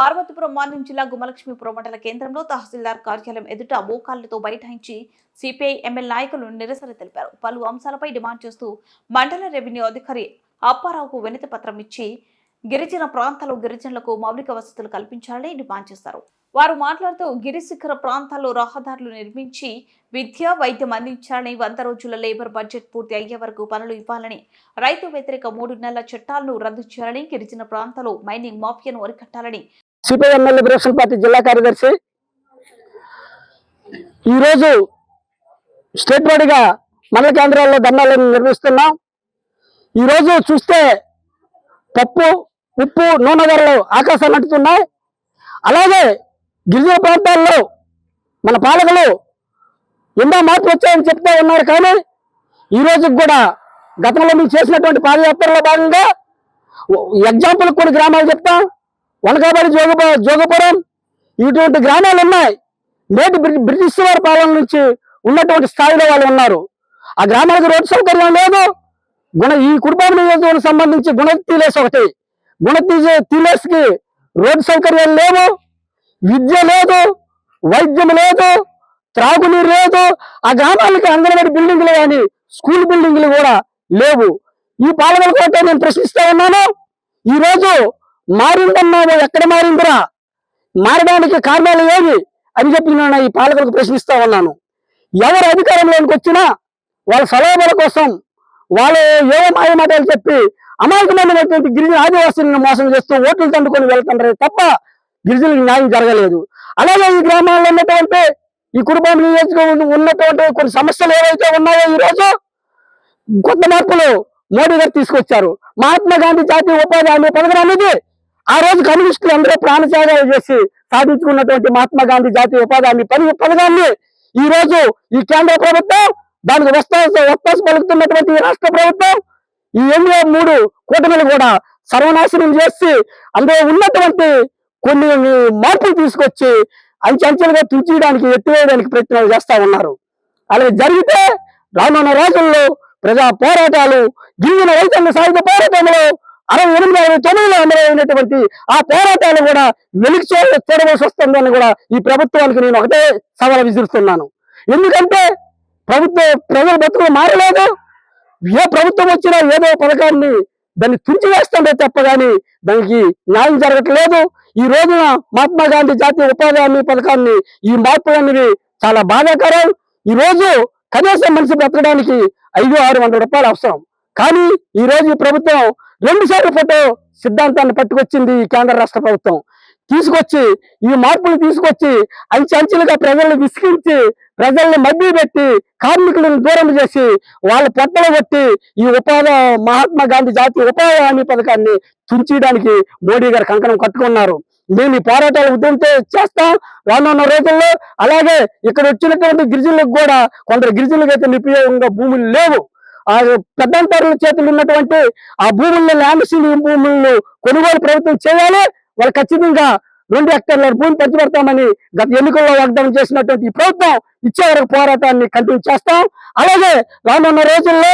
Parvathipuram morning జిల్లా గుమలక్ష్మీపురం మండల కేంద్రంలో తహసీల్దార్ కార్యాలయం ఎదుట మోకాళ్ళతో బైఠాయించి సిపిఐ ఎమ్మెల్యే నాయకులు నిరసన తెలిపారు. పలు అంశాలపై డిమాండ్ చేస్తూ మండల రెవెన్యూ అధికారి అప్పారావుకు వినతి పత్రం ఇచ్చి గిరిజన ప్రాంతాల్లో గిరిజనులకు మౌలిక వసతులు కల్పించాలని డిమాండ్ చేశారు. వారు మాట్లాడుతూ గిరిశిఖర ప్రాంతాల్లో రహదారులు నిర్మించి విద్య వైద్యం అందించాలని వంద రోజుల లేబర్ బడ్జెట్ పూర్తి అయ్యే వరకు పనులు ఇవ్వాలని రైతు వ్యతిరేక మూడు నెలల చట్టాలను రద్దు చేయాలని గిరిజన ప్రాంతాల్లో మైనింగ్ మాఫియాను అరికట్టాలని సిపిఐ లిబరేషన్ పార్టీ జిల్లా కార్యదర్శి. ఈరోజు స్టేట్ వాడిగా మండల కేంద్రాల్లో ధర్నాలను నిర్వహిస్తున్నాం. ఈరోజు చూస్తే పప్పు ఉప్పు నూనె ధరలు ఆకాశాన్ని అంటుతున్నాయి. అలాగే గిరిజన ప్రాంతాల్లో మన పాలకులు ఎన్నో మార్పులు వచ్చాయని చెప్తా ఉన్నారు కానీ ఈ కూడా గతంలో మీరు చేసినటువంటి పాదయాత్రలో భాగంగా ఎగ్జాంపుల్ కొన్ని గ్రామాలు చెప్తాం. వనకాబడి జోగ జోగపురం ఇటువంటి గ్రామాలు ఉన్నాయి. నేటి బ్రి- బ్రిటిష్ వారి పాలన నుంచి ఉన్నటువంటి స్థాయిలో వాళ్ళు ఉన్నారు. ఆ గ్రామాలకు రోడ్డు సౌకర్యం లేదు. గుణ ఈ కుటుంబం నియోజకవర్గం సంబంధించి గుణ తీలేస్ ఒకటి. గుణ తీలేస్ రోడ్డు సౌకర్యాలు లేవు. విద్య లేదు. వైద్యం లేదు. త్రాగునీరు లేదు. ఆ గ్రామాలకి అంగన్వాడీ బిల్డింగ్లు కానీ స్కూల్ బిల్డింగ్లు కూడా లేవు. ఈ పాలనల కోట నేను ప్రశ్నిస్తా ఉన్నాను. ఈ రోజు మారిందన్నావు ఎక్కడ మారిందిరా? మారడానికి కారణాలు ఏవి? అని చెప్పి నేను ఈ పాలకులకు ప్రశ్నిస్తా ఉన్నాను. ఎవరు అధికారంలోనికి వచ్చినా వాళ్ళ సలహాల కోసం వాళ్ళు ఏవో మాయ మాటలు చెప్పి అమాయకమైనటువంటి గిరిజన ఆదివాసులను మోసం చేస్తూ ఓట్లు తండుకొని వెళ్తుంటారు తప్ప గిరిజనులకు న్యాయం జరగలేదు. అలాగే ఈ గ్రామాల్లో ఉన్నటువంటి ఈ కుటుంబం నియోజకవర్గం ఉన్నటువంటి కొన్ని సమస్యలు ఏవైతే ఉన్నాయో ఈ రోజు కొత్త మార్పులు మోడీ గారు తీసుకొచ్చారు. మహాత్మా గాంధీ జాతీయ ఉపాధి హామీ పథకం అనేది ఆ రోజు కమ్యూనిస్టులు అందరూ ప్రాణత్యాగాలు చేసి సాధించుకున్నటువంటి మహాత్మా గాంధీ జాతీయ ఉపాధి పని పథకాన్ని ఈ రోజు ఈ కేంద్ర ప్రభుత్వం దానికి వస్తాసు వస్తాసు పలుకుతున్నటువంటి రాష్ట్ర ప్రభుత్వం ఈ ఎనిమిది మూడు కూటమిలు కూడా సర్వనాశనం చేసి అందులో ఉన్నటువంటి కొన్ని మార్పులు తీసుకొచ్చి అంచెంచెలుగా తుంచేయడానికి ఎత్తివేయడానికి ప్రయత్నాలు చేస్తా ఉన్నారు. అలాగే జరిగితే రానున్న రోజుల్లో ప్రజా పోరాటాలు గిరిజన రైతాంగ సాయుధ పోరాటంలో అరవై ఎనిమిది అరవై తొమ్మిదిలో అమలైనటువంటి ఆ పోరాటాలు కూడా వెలికి చూడవలసి వస్తుందని కూడా ఈ ప్రభుత్వానికి నేను ఒకటే సవాల్ విసురుతున్నాను ఎందుకంటే ప్రభుత్వ ప్రజల బతుకులు మారలేదు? ఏ ప్రభుత్వం వచ్చినా ఏదో పథకాన్ని దాన్ని తుంచివేస్తుండే తప్ప కానీ దానికి న్యాయం జరగట్లేదు. ఈ రోజున మహాత్మా గాంధీ జాతీయ ఉపాధి హామీ పథకాన్ని ఈ మార్పు అనేది చాలా బాధాకరం. ఈ రోజు కనీసం మనిషి బ్రతకడానికి ఐదు ఆరు వందల రూపాయలు అవసరం. కానీ ఈ రోజు ప్రభుత్వం రెండు సార్లు ఫోటో సిద్ధాంతాన్ని పట్టుకొచ్చింది ఈ కేంద్ర రాష్ట్ర ప్రభుత్వం. తీసుకొచ్చి ఈ మార్పులు తీసుకొచ్చి అంచెలుగా ప్రజల్ని విసిగించి ప్రజల్ని మభ్య పెట్టి కార్మికులను దూరం చేసి వాళ్ళ పొట్టలు కొట్టి ఈ ఉపాధి మహాత్మా గాంధీ జాతీయ ఉపాధి హామీ పథకాన్ని తుంచేయడానికి మోడీ గారు కంకణం కట్టుకున్నారు. మేము ఈ పోరాటాలు ఉద్యమంతో చేస్తాం. రానున్న రోజుల్లో అలాగే ఇక్కడ వచ్చినటువంటి గిరిజనులకు కూడా కొందరు గిరిజనులకు అయితే నిరుపయోగంగా భూములు లేవు. ఆ పెద్దంతరుల చేతులు ఉన్నటువంటి ఆ భూములను ల్యాండ్ సీలింగ్ భూములను కొనుగోలు ప్రభుత్వం చేయాలి. వాళ్ళు ఖచ్చితంగా రెండు హెక్టర్ల భూమి పంచిపెడతామని గత ఎన్నికల్లో వాగ్దానం చేసినటువంటి ఈ ప్రభుత్వం ఇచ్చే వరకు పోరాటాన్ని కంటిన్యూ చేస్తాం. అలాగే రానున్న రోజుల్లో